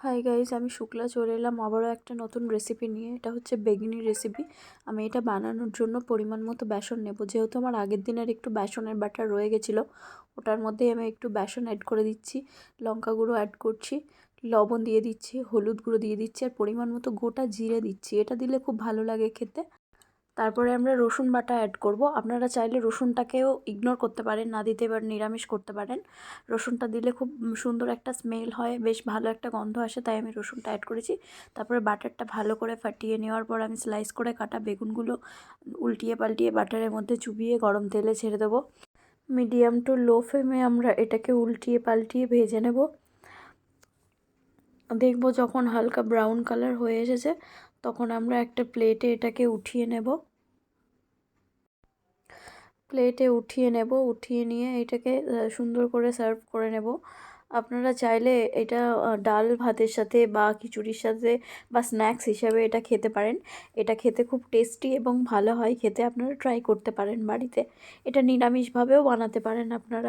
Hi guys আমি শুক্লা চলে এলাম আবারও একটা নতুন রেসিপি নিয়ে। এটা হচ্ছে বেগুনি রেসিপি আমি এটা বানানোর জন্য পরিমাণ মতো বেসন নেব। যেহেতু আমার আগের দিনের একটু বেসনের ব্যাটার রয়ে গেছিল, ওটার মধ্যে আমি একটু বেসন অ্যাড করে দিচ্ছি। লঙ্কা গুঁড়ো অ্যাড করছি, লবণ দিয়ে দিচ্ছি, হলুদ গুঁড়ো দিয়ে দিচ্ছি, আর পরিমাণ মতো গোটা জিরে দিচ্ছি। এটা দিলে খুব ভালো লাগে খেতে। তারপরে আমরা রসুন বাটা অ্যাড করব। আপনারা চাইলে রসুনটাকেও ইগনোর করতে পারেন, না দিতে এবার নিরামিষ করতে পারেন। রসুনটা দিলে খুব সুন্দর একটা স্মেল হয়, বেশ ভালো একটা গন্ধ আসে, তাই আমি রসুনটা অ্যাড করেছি। তারপরে বাটারটা ভালো করে ফাটিয়ে নেওয়ার পর আমি স্লাইস করে কাটা বেগুনগুলো উল্টিয়ে পাল্টিয়ে বাটারের মধ্যে চুবিয়ে গরম তেলে ছেড়ে দেবো। মিডিয়াম টু লো ফ্লেমে আমরা এটাকে উল্টিয়ে পাল্টিয়ে ভেজে নেব। দেখব যখন হালকা ব্রাউন কালার হয়ে এসেছে, তখন আমরা একটা প্লেটে এটাকে উঠিয়ে নেব। প্লেটে উঠিয়ে নেব, উঠিয়ে নিয়ে এটাকে সুন্দর করে সার্ভ করে নেব। আপনারা চাইলে এটা ডাল ভাতের সাথে বা খিচুড়ির সাথে বা স্ন্যাক্স হিসাবে এটা খেতে পারেন। এটা খেতে খুব টেস্টি এবং ভালো হয়, খেতে আপনারা ট্রাই করতে পারেন বাড়িতে। এটা নিরামিষভাবেও বানাতে পারেন আপনারা।